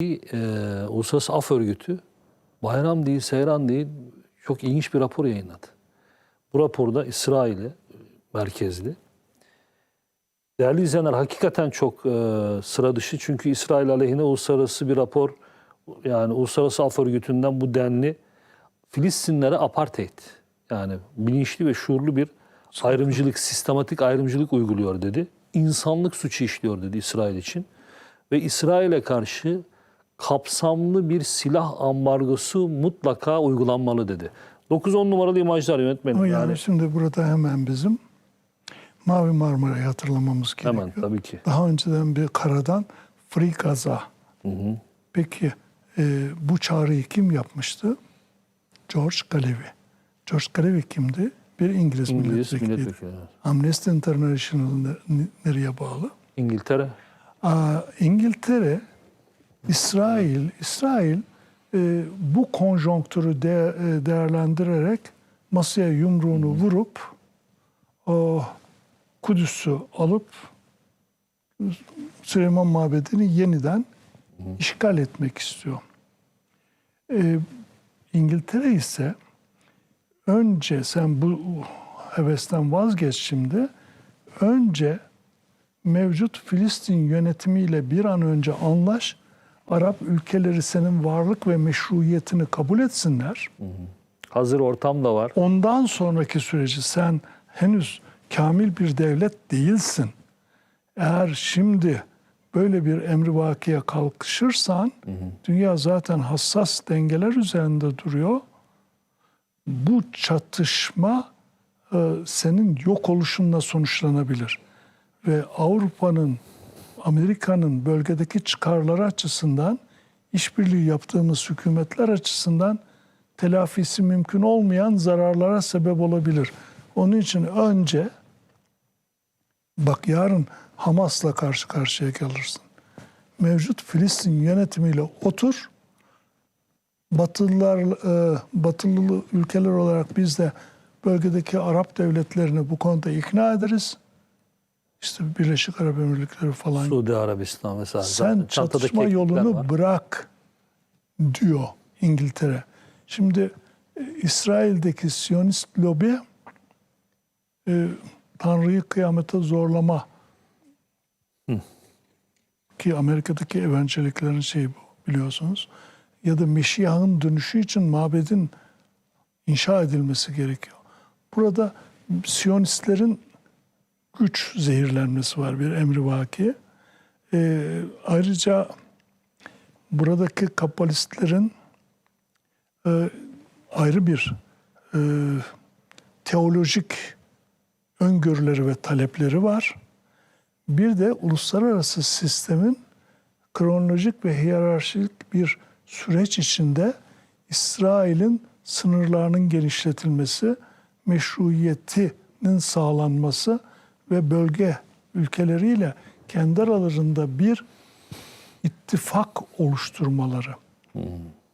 e, Uluslararası Af Örgütü bayram değil, seyran değil çok ilginç bir rapor yayınladı. Bu raporda İsrail'e merkezli. Değerli izleyenler hakikaten çok e, sıra dışı çünkü İsrail aleyhine uluslararası bir rapor yani Uluslararası Af Örgütü'nden bu denli Filistinlere apartheid yani bilinçli ve şuurlu bir ayrımcılık, sistematik ayrımcılık uyguluyor dedi. İnsanlık suçu işliyor dedi İsrail için. Ve İsrail'e karşı kapsamlı bir silah ambargosu mutlaka uygulanmalı dedi. 9-10 numaralı imajlar yönetmenim. Ama Yani, yani şimdi burada hemen bizim Mavi Marmara'yı hatırlamamız gerekiyor. hemen tabii ki. Daha önceden bir karadan Free Gaza. Peki e, bu çağrıyı kim yapmıştı? George Galevi. George Galevi kimdi? Bir İngiliz, İngiliz milletvekiliydi. milletvekili. Amnesty International ne- nereye bağlı? İngiltere. Aa, İngiltere, İsrail, İsrail e, bu konjonktürü de, e, değerlendirerek masaya yumruğunu vurup o Kudüs'ü alıp Süleyman Mabedi'ni yeniden işgal etmek istiyor. E, İngiltere ise önce sen bu hevesten vazgeç şimdi. Önce mevcut Filistin yönetimiyle bir an önce anlaş. Arap ülkeleri senin varlık ve meşruiyetini kabul etsinler. Hazır ortam da var. Ondan sonraki süreci sen henüz kamil bir devlet değilsin. Eğer şimdi böyle bir emrivakiye kalkışırsan dünya zaten hassas dengeler üzerinde duruyor. Bu çatışma e, senin yok oluşunla sonuçlanabilir. Ve Avrupa'nın, Amerika'nın bölgedeki çıkarları açısından işbirliği yaptığımız hükümetler açısından telafisi mümkün olmayan zararlara sebep olabilir. Onun için önce bak yarın Hamas'la karşı karşıya gelirsin. Mevcut Filistin yönetimiyle otur. Batılılar, e, batılı ülkeler olarak biz de bölgedeki Arap devletlerini bu konuda ikna ederiz. İşte Birleşik Arap Emirlikleri falan Suudi Arabistan vesaire. sen çatışma yolunu var. bırak diyor İngiltere. Şimdi e, İsrail'deki Siyonist lobi e, Tanrı'yı kıyamete zorlama ki Amerika'daki evangeliklerin şeyi bu biliyorsunuz. Ya da Meşiyah'ın dönüşü için mabedin inşa edilmesi gerekiyor. Burada Siyonistlerin güç zehirlenmesi var bir emri vaki. Ee, ayrıca buradaki kabalistlerin e, ayrı bir e, teolojik öngörüleri ve talepleri var. Bir de uluslararası sistemin kronolojik ve hiyerarşik bir süreç içinde İsrail'in sınırlarının genişletilmesi, meşruiyetinin sağlanması ve bölge ülkeleriyle kendi aralarında bir ittifak oluşturmaları.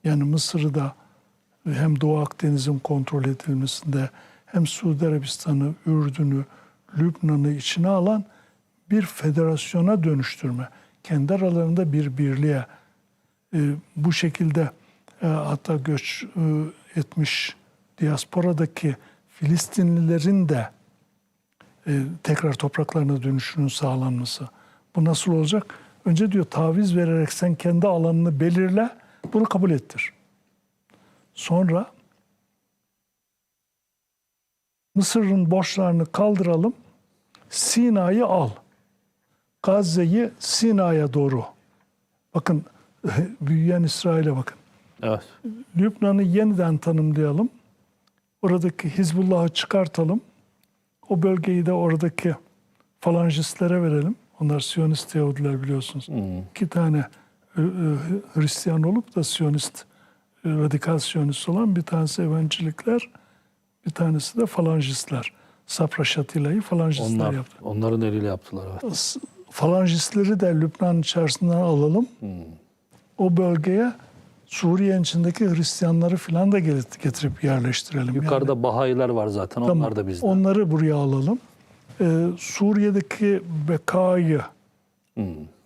Yani Mısır'ı da hem Doğu Akdeniz'in kontrol edilmesinde hem Suudi Arabistan'ı, Ürdün'ü, Lübnan'ı içine alan bir federasyona dönüştürme. Kendi aralarında bir birliğe e, bu şekilde e, hatta göç e, etmiş diasporadaki Filistinlilerin de e, tekrar topraklarına dönüşünün sağlanması. Bu nasıl olacak? Önce diyor taviz vererek sen kendi alanını belirle, bunu kabul ettir. Sonra Mısır'ın borçlarını kaldıralım, Sina'yı al. Gazze'yi Sina'ya doğru. Bakın büyüyen İsrail'e bakın. Evet. Lübnan'ı yeniden tanımlayalım. Oradaki Hizbullah'ı çıkartalım. O bölgeyi de oradaki falancıstlere verelim. Onlar Siyonist Yahudiler biliyorsunuz. İki tane e, e, Hristiyan olup da Siyonist, e, radikal Siyonist olan bir tanesi Evangelikler, bir tanesi de falancistler. Sapra Şatila'yı falancistler Onlar, yaptı. onların eliyle yaptılar. Evet. Falancistleri de Lübnan içerisinden alalım. O bölgeye Suriye içindeki Hristiyanları falan da get- getirip yerleştirelim. Yukarıda Yani- Bahayiler var zaten. Tamam, Onlar da bizden. Onları buraya alalım. Ee, Suriye'deki bekayı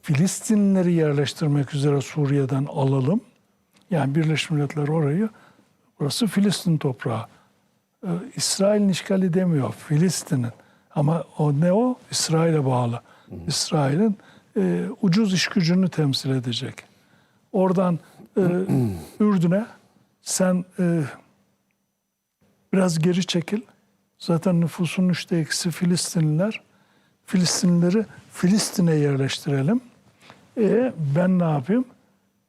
Filistinlileri yerleştirmek üzere Suriye'den alalım. Yani Birleşmiş Milletler orayı, burası Filistin toprağı. Ee, İsrail'in işgali demiyor, Filistin'in. Ama o ne o? İsrail'e bağlı. İsrail'in e, ucuz iş gücünü temsil edecek. Oradan e, Ürdün'e sen e, biraz geri çekil. Zaten nüfusun üçte ikisi Filistinliler. Filistinlileri Filistin'e yerleştirelim. E, ben ne yapayım?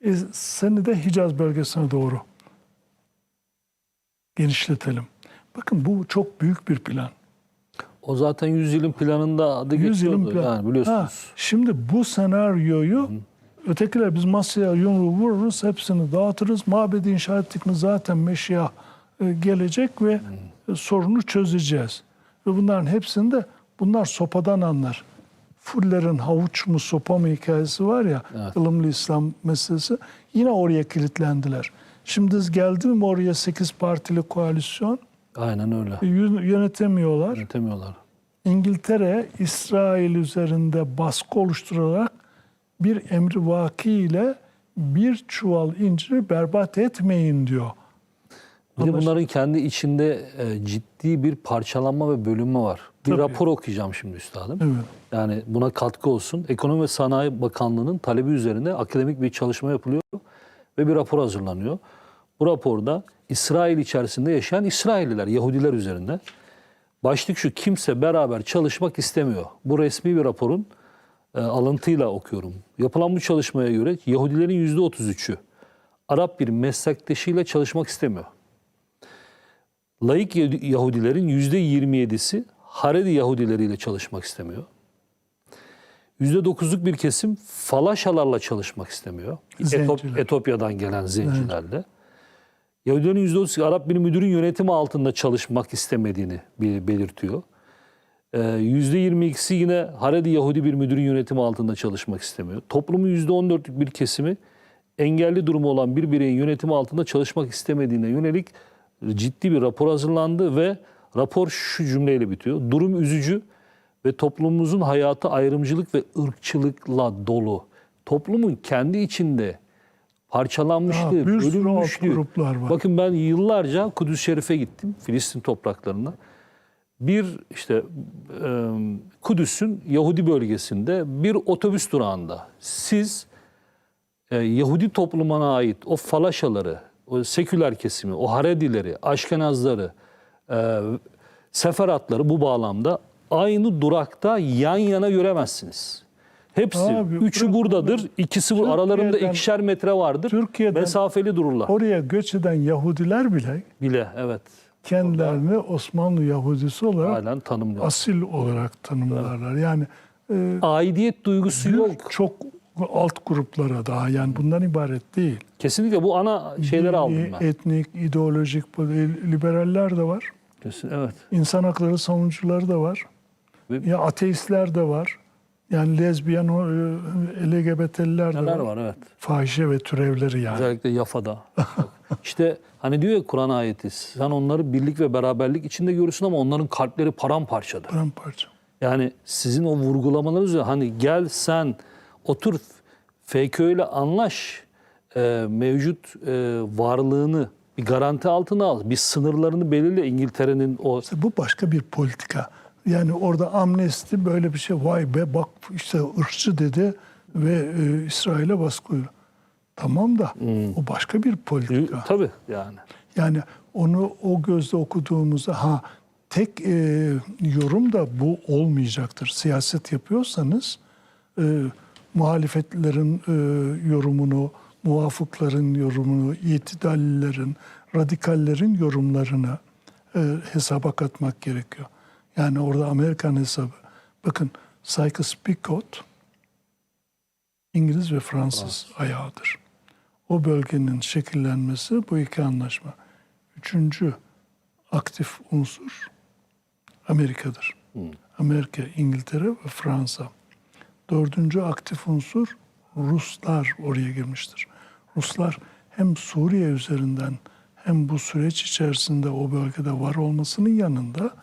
E, seni de Hicaz bölgesine doğru genişletelim. Bakın bu çok büyük bir plan. O zaten 100 yılın planında adı 100 yılın geçiyordu. plan- Yani biliyorsunuz. Ha, şimdi bu senaryoyu ötekiler biz masaya yumruğu vururuz, hepsini dağıtırız. Mabedi inşa ettik mi zaten Meşya e, gelecek ve e, sorunu çözeceğiz. Ve bunların hepsinde bunlar sopadan anlar. Fuller'in havuç mu sopa mı hikayesi var ya, ılımlı İslam meselesi. Yine oraya kilitlendiler. Şimdi geldi mi oraya 8 partili koalisyon? Aynen öyle. E, yön- Yönetemiyorlar. Yönetemiyorlar. İngiltere İsrail üzerinde baskı oluşturarak bir emri vaki ile bir çuval inciri berbat etmeyin diyor. Bir de bunların kendi içinde e, ciddi bir parçalanma ve bölünme var. Bir Tabii. rapor okuyacağım şimdi üstadım. Evet. Yani buna katkı olsun. Ekonomi ve Sanayi Bakanlığı'nın talebi üzerine akademik bir çalışma yapılıyor ve bir rapor hazırlanıyor. Bu raporda İsrail içerisinde yaşayan İsrailliler, Yahudiler üzerinde. Başlık şu, kimse beraber çalışmak istemiyor. Bu resmi bir raporun e, alıntıyla okuyorum. Yapılan bu çalışmaya göre Yahudilerin %33'ü Arap bir meslektaşıyla çalışmak istemiyor. Laik Yahudilerin %27'si Haredi Yahudileriyle çalışmak istemiyor. %9'luk bir kesim falaşalarla çalışmak istemiyor. Etop. Etopya'dan gelen zencilerle. Yahudilerin %30'u Arap bir müdürün yönetimi altında çalışmak istemediğini belirtiyor. Ee, %22'si yine Haredi Yahudi bir müdürün yönetimi altında çalışmak istemiyor. Toplumun %14'lük bir kesimi engelli durumu olan bir bireyin yönetimi altında çalışmak istemediğine yönelik ciddi bir rapor hazırlandı ve rapor şu cümleyle bitiyor. Durum üzücü ve toplumumuzun hayatı ayrımcılık ve ırkçılıkla dolu. Toplumun kendi içinde parçalanmışlığı, bölünmüşlüğü. Bakın ben yıllarca Kudüs Şerif'e gittim, Filistin topraklarına. Bir işte e, Kudüs'ün Yahudi bölgesinde bir otobüs durağında siz e, Yahudi toplumuna ait o falaşaları, o seküler kesimi, o Haredileri, Aşkenazları, e, seferatları bu bağlamda aynı durakta yan yana göremezsiniz. Hepsi, Abi, üçü buradadır, ikisi bu aralarında ikişer metre vardır. Türkiye'den- Mesafeli dururlar. Oraya göç eden Yahudiler bile Bile evet. Kendilerini Osmanlı Yahudisi olarak Halen tanımlar. asil olarak tanımlarlar. Yani e, Aidiyet duygusu yok. çok alt gruplara daha yani bundan ibaret değil. Kesinlikle bu ana şeyleri aldım ben. Etnik, ideolojik, liberaller de var. Kesin, evet. İnsan hakları savunucuları da var. Ve- Ya ateistler de var. Yani lezbiyen, o, e, LGBT'liler de var. var evet. Fahişe ve türevleri yani. Özellikle Yafa'da. işte hani diyor ya Kur'an ayeti sen onları birlik ve beraberlik içinde görürsün ama onların kalpleri paramparçadır. Paramparça. Yani sizin o vurgulamalarınız üzerine hani gel sen otur FKÖ ile anlaş e, mevcut e, varlığını bir garanti altına al. Bir sınırlarını belirle İngiltere'nin o İşte bu başka bir politika. Yani orada amnesti böyle bir şey. Vay be bak işte ırkçı dedi ve e, İsrail'e baskı uyuyor. Tamam da Hmm. o başka bir politika. tabii yani. Yani onu o gözle okuduğumuzda ha tek e, yorum da bu olmayacaktır. Siyaset yapıyorsanız e, muhalefetlerin e, yorumunu, muvafıkların yorumunu, itidallilerin, radikallerin yorumlarını e, hesaba katmak gerekiyor. Yani orada Amerikan hesabı. Bakın Sykes-Picot İngiliz ve Fransız ayağıdır. O bölgenin şekillenmesi bu iki anlaşma. Üçüncü aktif unsur Amerika'dır. Amerika, İngiltere ve Fransa. Dördüncü aktif unsur Ruslar oraya girmiştir. Ruslar hem Suriye üzerinden hem bu süreç içerisinde o bölgede var olmasının yanında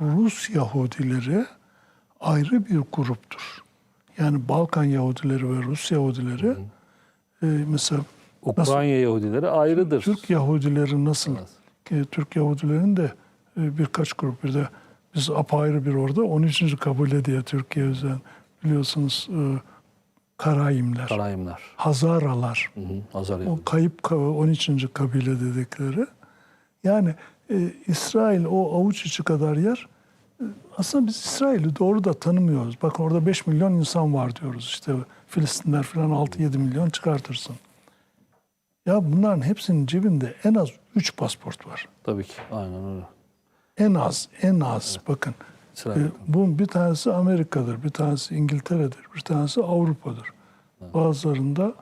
Rus Yahudileri ayrı bir gruptur. Yani Balkan Yahudileri ve Rus Yahudileri e, mesela Ukrayna Yahudileri ayrıdır. Türk Yahudileri nasıl? Ki Türk Yahudilerin de e, birkaç grup bir de biz apayrı bir orada 13. kabile diye Türkiye özel biliyorsunuz e, Karayimler, Karayimler. Hazaralar. Hı hı. Hazar O kayıp ka- 13. kabile dedikleri. Yani e, İsrail o avuç içi kadar yer. e, Aslında biz İsrail'i doğru da tanımıyoruz. Bak orada 5 milyon insan var diyoruz. İşte Filistinler falan 6-7 milyon çıkartırsın. Ya bunların hepsinin cebinde en az 3 pasport var. Tabii ki. Aynen öyle. En az, en az. Bakın İsrail. e, bu bir tanesi Amerika'dır, bir tanesi İngiltere'dir, bir tanesi Avrupa'dır. Bazılarında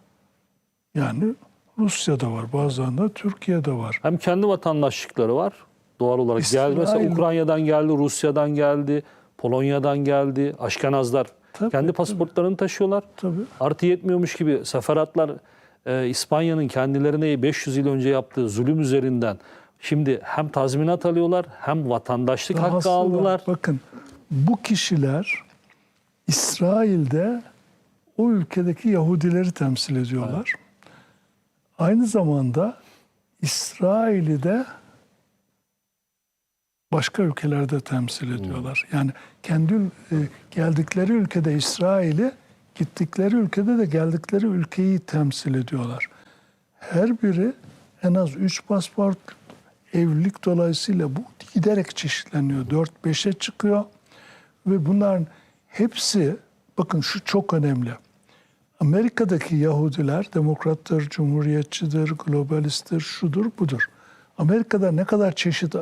yani Rusya'da var, bazılarında Türkiye'de var. Hem kendi vatandaşlıkları var. Doğal olarak geldi. Mesela İsrail- Ukrayna'dan geldi, Rusya'dan geldi, Polonya'dan geldi. Aşkenazlar Tabii, kendi tabii. pasaportlarını taşıyorlar. Tabii. Artı yetmiyormuş gibi seferatlar e, İspanya'nın kendilerine 500 yıl önce yaptığı zulüm üzerinden şimdi hem tazminat alıyorlar hem vatandaşlık hakkı Dahası var. aldılar. Bakın bu kişiler İsrail'de o ülkedeki Yahudileri temsil ediyorlar. Aynı zamanda İsrail'i de başka ülkelerde temsil ediyorlar. Yani kendi e, geldikleri ülkede İsrail'i, gittikleri ülkede de geldikleri ülkeyi temsil ediyorlar. Her biri en az 3 pasport evlilik dolayısıyla bu giderek çeşitleniyor. 4-5'e çıkıyor ve bunların hepsi bakın şu çok önemli. Amerika'daki Yahudiler demokrattır, cumhuriyetçidir, globalisttir, şudur budur. Amerika'da ne kadar çeşit e,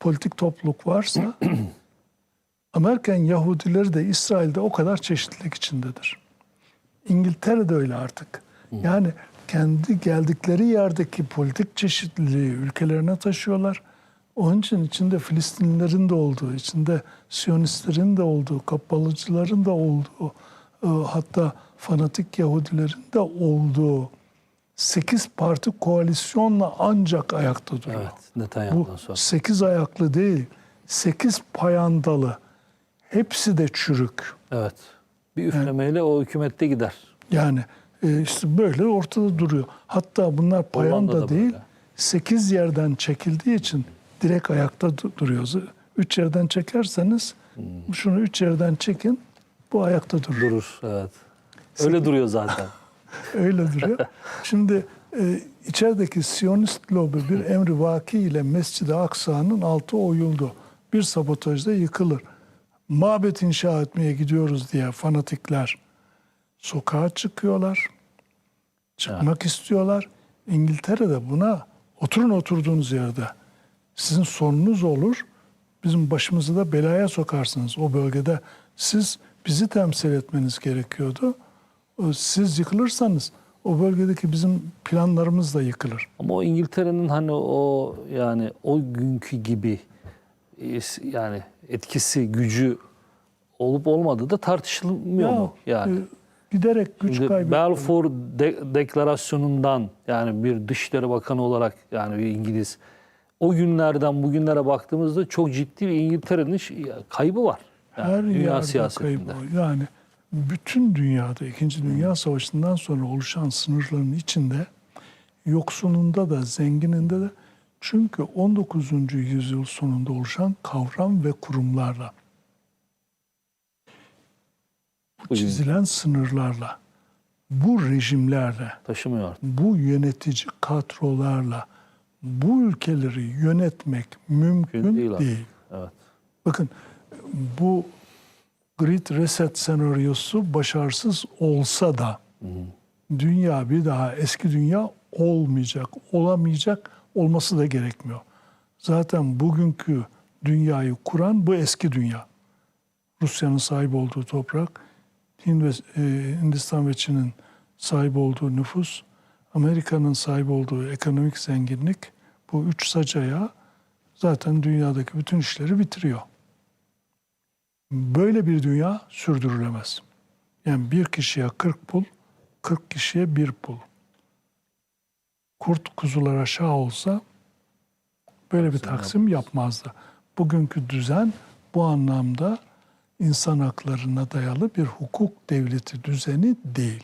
politik topluluk varsa Amerikan Yahudileri de İsrail'de o kadar çeşitlilik içindedir. İngiltere'de öyle artık. Yani kendi geldikleri yerdeki politik çeşitliliği ülkelerine taşıyorlar. Onun için içinde Filistinlilerin de olduğu, içinde Siyonistlerin de olduğu, kapalıcıların da olduğu, hatta fanatik Yahudilerin de olduğu 8 parti koalisyonla ancak ayakta duruyor. Evet, Netanyahu'dan Bu sonra. sekiz ayaklı değil, sekiz payandalı. Hepsi de çürük. Evet. Bir üflemeyle o hükümette gider. Yani e, işte böyle ortada duruyor. Hatta bunlar payanda değil, böyle. sekiz yerden çekildiği için direkt ayakta du- duruyor. Z- Üç yerden çekerseniz, Hmm. şunu üç yerden çekin, bu ayakta durur. Durur, evet. Öyle duruyor zaten. Öyle duruyor. Şimdi e, içerideki Siyonist lobi bir emri vaki ile Mescid-i Aksa'nın altı oyuldu. Bir sabotajda yıkılır. Mabet inşa etmeye gidiyoruz diye fanatikler sokağa çıkıyorlar. Çıkmak istiyorlar. İngiltere'de buna oturun oturduğunuz yerde. Sizin sorununuz olur. Bizim başımızı da belaya sokarsınız o bölgede. Siz bizi temsil etmeniz gerekiyordu. Siz yıkılırsanız o bölgedeki bizim planlarımız da yıkılır. Ama o İngiltere'nin hani o yani o günkü gibi yani etkisi, gücü olup olmadığı da tartışılmıyor mu? Yani. e, giderek güç kaybı. Balfour de- deklarasyonundan yani bir Dışişleri Bakanı olarak yani bir İngiliz o günlerden bugünlere baktığımızda çok ciddi bir İngiltere'nin kaybı var. Her dünya yerde siyasetinde. kaybı. Yani bütün dünyada İkinci Dünya Savaşı'ndan sonra oluşan sınırların içinde yoksulunda da zengininde de çünkü 19. yüzyıl sonunda oluşan kavram ve kurumlarla bu çizilen sınırlarla bu rejimlerle taşımıyor artık. bu yönetici kadrolarla bu ülkeleri yönetmek mümkün Değil değil. artık. Evet. Bakın bu Great Reset senaryosu başarısız olsa da dünya bir daha eski dünya olmayacak, olamayacak, olması da gerekmiyor. Zaten bugünkü dünyayı kuran bu eski dünya. Rusya'nın sahip olduğu toprak, e, Hindistan ve Çin'in sahip olduğu nüfus, Amerika'nın sahip olduğu ekonomik zenginlik, bu üç sacaya zaten dünyadaki bütün işleri bitiriyor. Böyle bir dünya sürdürülemez. Yani bir kişiye 40 pul, 40 kişiye bir pul. Kurt kuzulara şah olsa böyle bir taksim yapmazdı. Bugünkü düzen bu anlamda insan haklarına dayalı bir hukuk devleti düzeni değil.